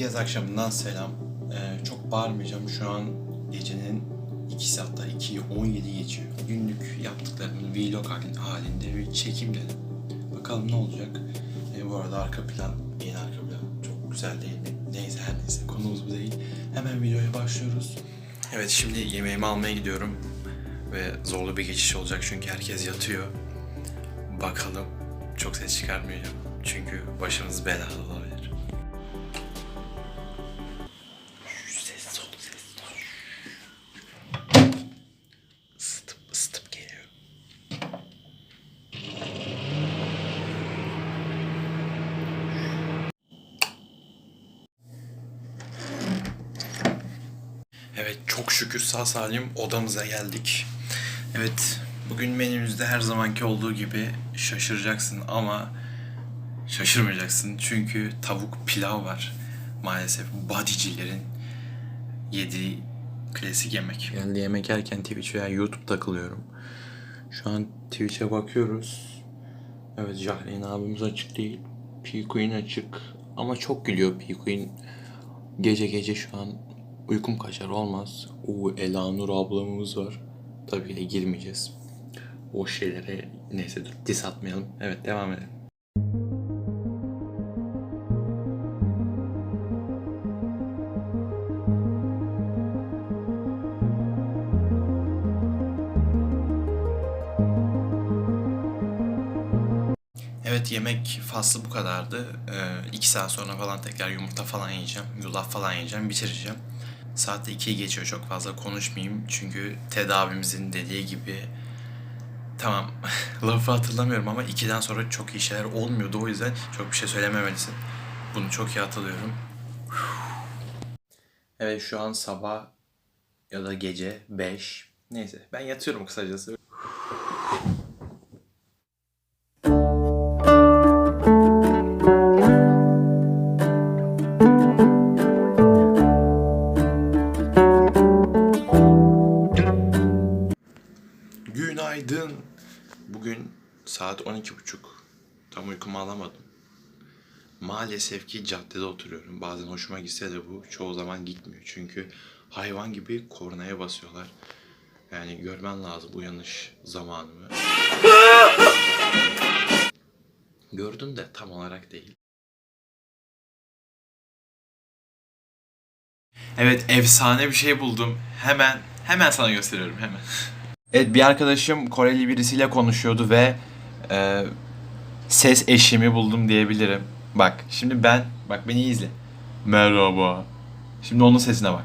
yaz akşamından selam. Ee, çok bağırmayacağım. Şu an gecenin ikisi hatta 2'yi 17 geçiyor. Günlük yaptıklarımın vlog halin- halinde bir çekim dedim. Bakalım ne olacak. Ee, bu arada arka plan, yeni arka plan çok güzel değil mi? Neyse her neyse konumuz bu değil. Hemen videoya başlıyoruz. Evet şimdi yemeğimi almaya gidiyorum. Ve zorlu bir geçiş olacak çünkü herkes yatıyor. Bakalım çok ses çıkarmayacağım. Çünkü başımız belada çok şükür sağ salim odamıza geldik. Evet bugün menümüzde her zamanki olduğu gibi şaşıracaksın ama şaşırmayacaksın. Çünkü tavuk pilav var. Maalesef bodycilerin yediği klasik yemek. Yani yemek yerken Twitch veya YouTube takılıyorum. Şu an Twitch'e bakıyoruz. Evet Jahreyn abimiz açık değil. P-Queen açık. Ama çok gülüyor P-Queen. Gece gece şu an uykum kaçar olmaz. Oo Elanur ablamız var. Tabii girmeyeceğiz. O şeylere neyse dur dis atmayalım. Evet devam edelim. Evet yemek faslı bu kadardı. Ee, iki saat sonra falan tekrar yumurta falan yiyeceğim. Yulaf falan yiyeceğim. Bitireceğim. Saatte 2'yi geçiyor çok fazla konuşmayayım. Çünkü tedavimizin dediği gibi tamam lafı hatırlamıyorum ama 2'den sonra çok iyi şeyler olmuyordu. O yüzden çok bir şey söylememelisin. Bunu çok iyi hatırlıyorum. Evet şu an sabah ya da gece 5. Neyse ben yatıyorum kısacası. Günaydın. Bugün saat 12.30. Tam uykumu alamadım. Maalesef ki caddede oturuyorum. Bazen hoşuma gitse de bu çoğu zaman gitmiyor. Çünkü hayvan gibi kornaya basıyorlar. Yani görmen lazım uyanış zamanımı. Gördüm de tam olarak değil. Evet efsane bir şey buldum. Hemen hemen sana gösteriyorum hemen. Evet bir arkadaşım Koreli birisiyle konuşuyordu ve e, ses eşimi buldum diyebilirim. Bak şimdi ben bak beni iyi izle. Merhaba. Şimdi onun sesine bak.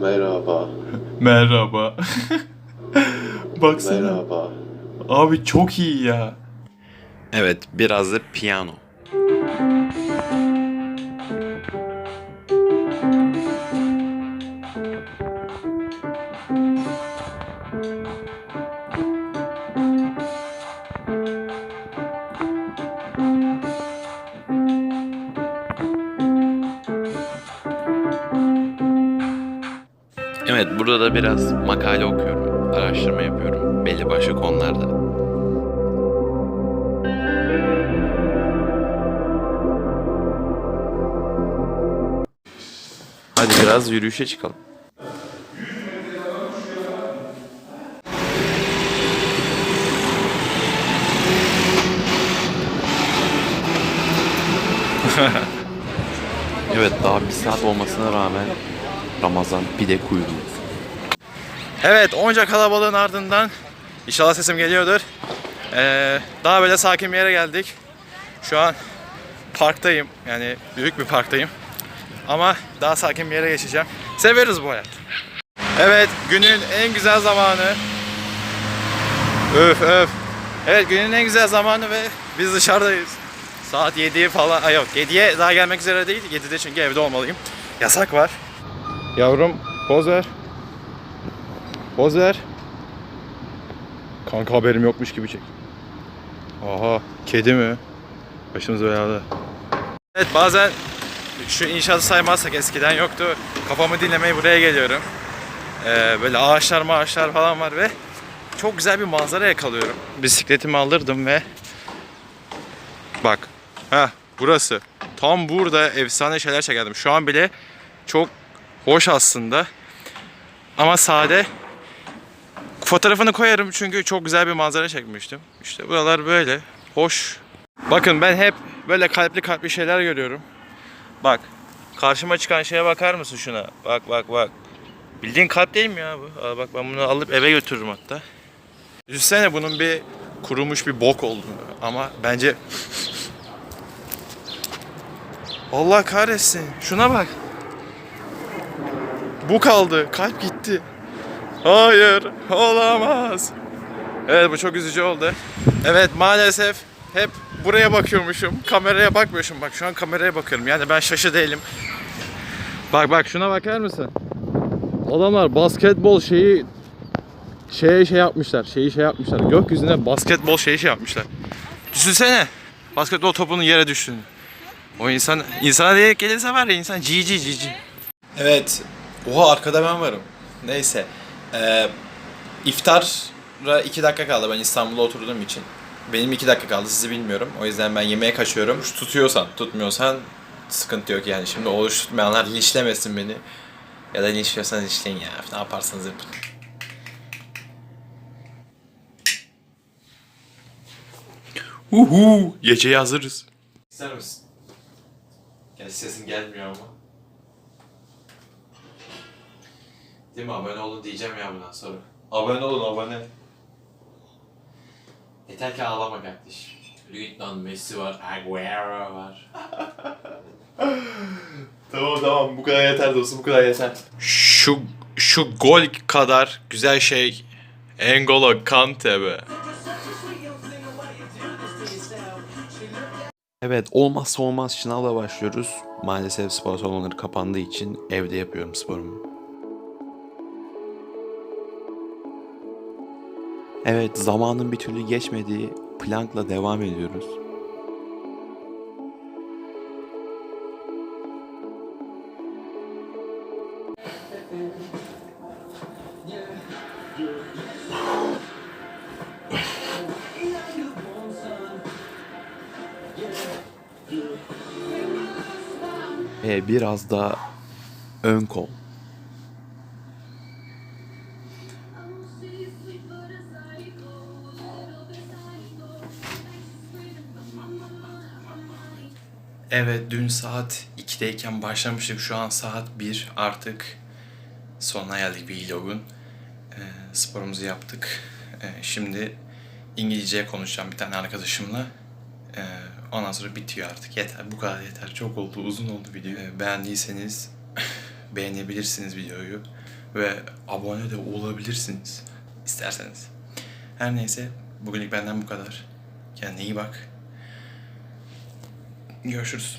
Merhaba, Merhaba. Baksana. merhaba. Abi çok iyi ya. Evet biraz da piyano. Evet burada da biraz makale okuyorum, araştırma yapıyorum belli başlı konularda. Hadi biraz yürüyüşe çıkalım. evet daha bir saat olmasına rağmen Ramazan pide kuyruğu. Evet onca kalabalığın ardından inşallah sesim geliyordur. Ee, daha böyle sakin bir yere geldik. Şu an parktayım. Yani büyük bir parktayım. Ama daha sakin bir yere geçeceğim. Severiz bu hayat. Evet günün en güzel zamanı. Öf öf. Evet günün en güzel zamanı ve biz dışarıdayız. Saat 7 falan. Ay yok 7'ye daha gelmek üzere değil. 7'de çünkü evde olmalıyım. Yasak var. Yavrum poz ver. Poz ver. Kanka haberim yokmuş gibi çek. Aha kedi mi? Başımız belada. Evet bazen şu inşaatı saymazsak eskiden yoktu. Kafamı dinlemeye buraya geliyorum. Ee, böyle ağaçlar maaşlar falan var ve çok güzel bir manzara yakalıyorum. Bisikletimi alırdım ve bak ha burası tam burada efsane şeyler çekerdim. Şu an bile çok hoş aslında. Ama sade. Fotoğrafını koyarım çünkü çok güzel bir manzara çekmiştim. İşte buralar böyle. Hoş. Bakın ben hep böyle kalpli kalpli şeyler görüyorum. Bak. Karşıma çıkan şeye bakar mısın şuna? Bak bak bak. Bildiğin kalp değil mi ya bu? Aa, bak ben bunu alıp eve götürürüm hatta. Düşünsene bunun bir kurumuş bir bok olduğunu ama bence Allah kahretsin. Şuna bak. Bu kaldı. Kalp gitti. Hayır. Olamaz. Evet bu çok üzücü oldu. Evet maalesef hep buraya bakıyormuşum. Kameraya bakmıyormuşum. Bak şu an kameraya bakıyorum. Yani ben şaşı değilim. Bak bak şuna bakar mısın? Adamlar basketbol şeyi şeye şey yapmışlar. Şeyi şey yapmışlar. Gökyüzüne basketbol şeyi şey yapmışlar. Düşünsene. Basketbol topunun yere düştüğünü. O insan insana denk gelirse var ya insan GG GG. Evet. Oha arkada ben varım. Neyse. Ee, iftara iki dakika kaldı ben İstanbul'da oturduğum için. Benim iki dakika kaldı sizi bilmiyorum. O yüzden ben yemeğe kaçıyorum. Tutuyorsan, tutmuyorsan sıkıntı yok yani. Şimdi oruç tutmayanlar linçlemesin beni. Ya da linçliyorsanız linçleyin ya. Ne yaparsanız yapın. Uhu, geceye hazırız. İster misin? Gerçi sesin gelmiyor ama. Değil mi? Abone olun diyeceğim ya bundan sonra. Abone olun abone. Yeter ki ağlama kardeşim. Lütfen Messi var, Aguero var. tamam tamam bu kadar yeter dostum bu kadar yeter. Şu şu gol kadar güzel şey Engolo Kante be. Evet olmazsa olmaz şınavla başlıyoruz. Maalesef spor salonları kapandığı için evde yapıyorum sporumu. Evet zamanın bir türlü geçmediği plankla devam ediyoruz. Ve biraz da ön kol. Evet dün saat 2'deyken başlamıştık. Şu an saat 1 artık sonuna geldik vlogun. Ee, sporumuzu yaptık. Ee, şimdi İngilizce konuşacağım bir tane arkadaşımla. Ee, ondan sonra bitiyor artık. Yeter bu kadar yeter. Çok oldu uzun oldu video. Ee, beğendiyseniz beğenebilirsiniz videoyu. Ve abone de olabilirsiniz. isterseniz. Her neyse bugünlük benden bu kadar. Kendine iyi bak. Görüşürüz.